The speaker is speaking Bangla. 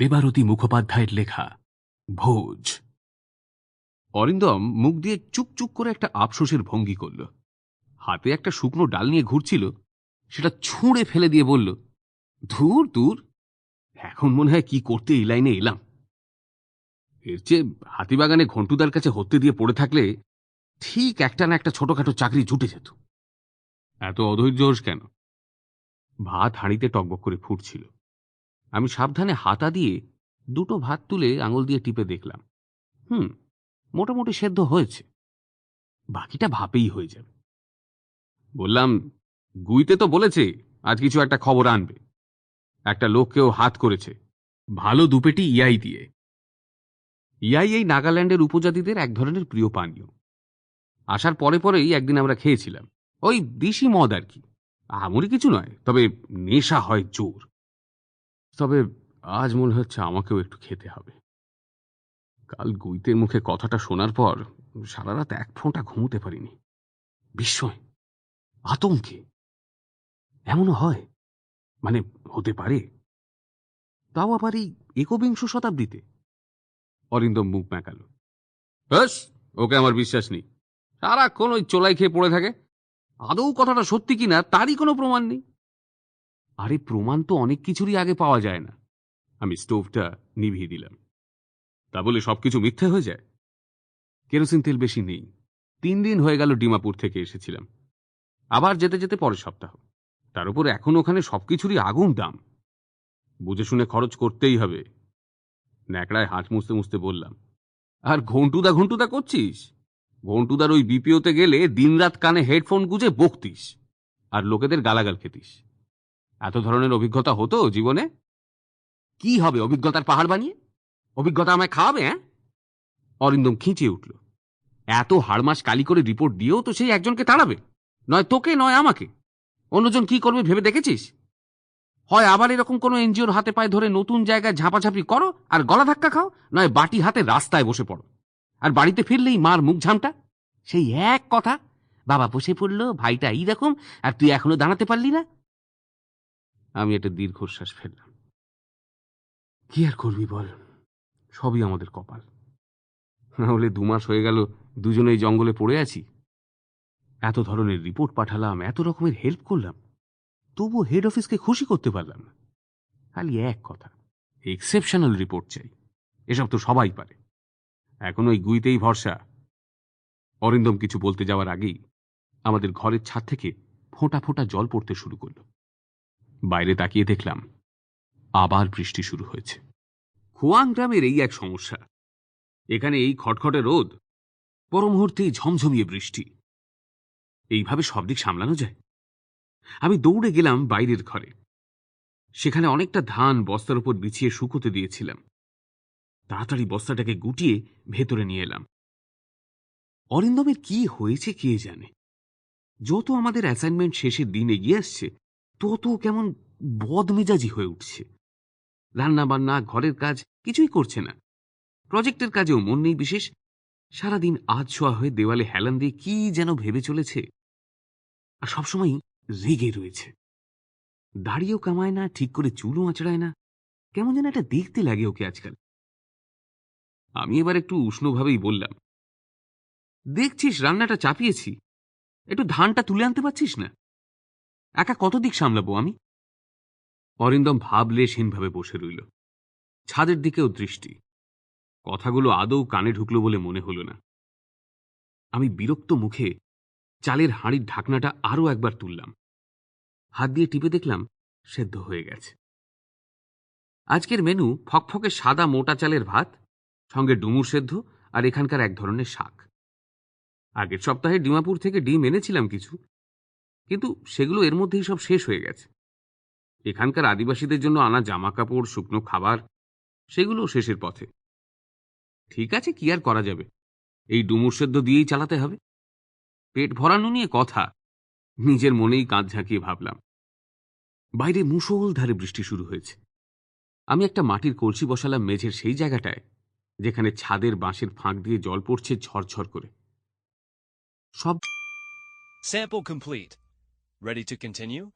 দেবারতী মুখোপাধ্যায়ের লেখা, ভোজ। অরিন্দম মুখ দিয়ে চুপ করে একটা আফসোসের ভঙ্গি করল। হাতে একটা শুকনো ডাল নিয়ে ঘুরছিল, সেটা ছুঁড়ে ফেলে দিয়ে বলল, ধুর দূর এখন মনে হয় কি করতে এই লাইনে এলাম। এর চেয়ে হাতিবাগানে ঘন্টুদার কাছে হত্যে দিয়ে পড়ে থাকলে ঠিক একটা না একটা ছোটখাটো চাকরি জুটে যেত। এত অধৈর্য কেন? ভাত হাঁড়িতে টকবক করে ফুটছিল। আমি সাবধানে হাতা দিয়ে দুটো ভাত তুলে আঙুল দিয়ে টিপে দেখলাম। হুম, মোটামুটি সেদ্ধ হয়েছে। বাকিটা ভাপেই হয়ে যাবে। বললাম, গুইতে তো বলেছে, আজ কিছু একটা খবর আনবে। একটা লোককেও হাত করেছে। ভালো দুপেটি ইয়াই দিয়ে। ইয়াই এই নাগাল্যান্ডের উপজাতিদের এক ধরনের প্রিয় পানীয়। আসার পরে পরেই একদিন আমরা খেয়েছিলাম। ওই দিশি মদ আর কি। আমরি কিছু নয়, তবে নেশা হয় জোর। তবে আজ মনে হচ্ছে আমাকেও একটু খেতে হবে। কাল গুইতের মুখে কথাটা শোনার পর সারা রাত এক ফোঁটা ঘুমোতে পারিনি। বিস্ময়, আতঙ্কে। এমনও হয়? মানে হতে পারে? তাও আবার এই একবিংশ শতাব্দীতে? অরিন্দম মুখ ম্যাকাল ব্যাস ওকে আমার বিশ্বাস নেই। সারাক্ষণ ওই চোলাই খেয়ে পড়ে থাকে। আদৌ কথাটা সত্যি কিনা তারই কোনো প্রমাণ নেই। আরে, প্রমাণ তো অনেক কিছুরই আগে পাওয়া যায় না। আমি স্টোভটা নিভিয়ে দিলাম। তা বলে সবকিছু মিথ্যে হয়ে যায়? কেরোসিন তেল বেশি নেই। তিন দিন হয়ে গেল ডিমাপুর থেকে এসেছিলাম। আবার যেতে যেতে পরের সপ্তাহ। তার উপর এখন ওখানে সবকিছুরই আগুন দাম। বুঝে শুনে খরচ করতেই হবে। ন্যাকড়ায় হাঁচ মুছতে মুছতে বললাম, আর ঘন্টুদা ঘন্টুদা করছিস? ঘন্টুদার ওই বিপিওতে গেলে দিনরাত কানে হেডফোন গুজে বকতিস। আর লোকেদের গালাগাল খেতিস। এত ধরনের অভিজ্ঞতা হতো জীবনে? কি হবে অভিজ্ঞতার পাহাড় বানিয়ে? অভিজ্ঞতা আমায় খাওয়াবে হ্যাঁ? অরিন্দম খিঁচিয়ে উঠল। এত হাড়মাস কালি করে রিপোর্ট দিয়েও তো সেই একজনকে তাড়াবে। নয় তোকে, নয় আমাকে। অন্যজন কি করবে ভেবে দেখেছিস? হয় আবার এরকম কোনো এনজিওর হাতে পায়ে ধরে নতুন জায়গায় ঝাঁপাঝাঁপি করো আর গলা ধাক্কা খাও? নয় বাটি হাতে রাস্তায় বসে পড়ো। আর বাড়িতে ফিরলেই মার মুখ ঝামটা? সেই এক কথা। বাবা বসে পড়ল, ভাইটা এই রকম আর তুই এখনও দাঁড়াতে পারলি না। আমি একটা দীর্ঘশ্বাস ফেললাম। কি আর করবি বল? সবই আমাদের কপাল। না হলে দু মাস হয়ে গেল দুজনেই জঙ্গলে পড়ে আছি। এত ধরনের রিপোর্ট পাঠালাম, এত রকমের হেল্প করলাম। তবু হেড অফিসকে খুশি করতে পারলাম না। খালি এক কথা এক্সেপশনাল রিপোর্ট চাই। এসব তো সবাই পারে। এখন ওই গুইতেই ভরসা। অরিন্দম কিছু বলতে যাওয়ার আগেই আমাদের ঘরের ছাদ থেকে ফোঁটা ফোঁটা জল পড়তে শুরু করল। বাইরে তাকিয়ে দেখলাম, আবার বৃষ্টি শুরু হয়েছে। খোয়াং গ্রামের এই এক সমস্যা। এখানে এই খটখটে রোদ পর মুহূর্তেই ঝমঝমিয়ে বৃষ্টি। এইভাবে সব দিক সামলানো যায়? আমি দৌড়ে গেলাম বাইরের ঘরে। সেখানে অনেকটা ধান বস্তার উপর বিছিয়ে শুকোতে দিয়েছিলাম। তাড়াতাড়ি বস্তাটাকে গুটিয়ে ভেতরে নিয়ে এলাম। অরিন্দমের কি হয়েছে কে জানে? যত আমাদের অ্যাসাইনমেন্ট শেষের দিন এগিয়ে আসছে তত কেমন বদমেজাজি হয়ে উঠছে। রান্না বান্না ঘরের কাজ কিছুই করছে না। প্রজেক্টের কাজেও মন নেই বিশেষ। সারাদিন আজ ছোঁয়া হয়ে দেওয়ালে হেলান দিয়ে কি যেন ভেবে চলেছে। আর সবসময় রেগে রয়েছে। দাড়িও কামায় না, ঠিক করে চুলও আঁচড়ায় না। কেমন যেন একটা দেখতে লাগে ওকে আজকাল। আমি এবার একটু উষ্ণভাবেই বললাম, দেখছিস, রান্নাটা চাপিয়েছি। একটু ধানটা তুলে আনতে পারছিস না? একা কত দিক সামলাবো আমি? অরিন্দম ভাবলেশহীনভাবে বসে রইল। ছাদের দিকেও দৃষ্টি। কথাগুলো আদৌ কানে ঢুকলো বলে মনে হলো না। আমি বিরক্ত মুখে চালের হাঁড়ির ঢাকনাটা আরও একবার তুললাম। হাত দিয়ে টিপে দেখলাম, সেদ্ধ হয়ে গেছে। আজকের মেনু ফকফকে সাদা মোটা চালের ভাত, সঙ্গে ডুমুর সেদ্ধ আর এখানকার এক ধরনের শাক। আগের সপ্তাহে ডিমাপুর থেকে ডিম এনেছিলাম কিছু কিন্তু সেগুলো এর মধ্যেই সব শেষ হয়ে গেছে। এখানকার আদিবাসীদের জন্য আনা জামা কাপড় শুকনো খাবার সেগুলো শেষের পথে। ঠিক আছে, কি আর করা যাবে? এই ডুমুর সেদ্ধ দিয়েই চালাতে হবে। পেট ভরানো নিয়ে কথা। নিজের মনেই কাঁধ ঝাঁকিয়ে ভাবলাম। বাইরে মুষলধারে বৃষ্টি শুরু হয়েছে। আমি একটা মাটির কলসি বসালাম মেঝের সেই জায়গাটায়, যেখানে ছাদের বাঁশের ফাঁক দিয়ে জল পড়ছে ঝরঝর করে। সব Sample complete. Ready to continue?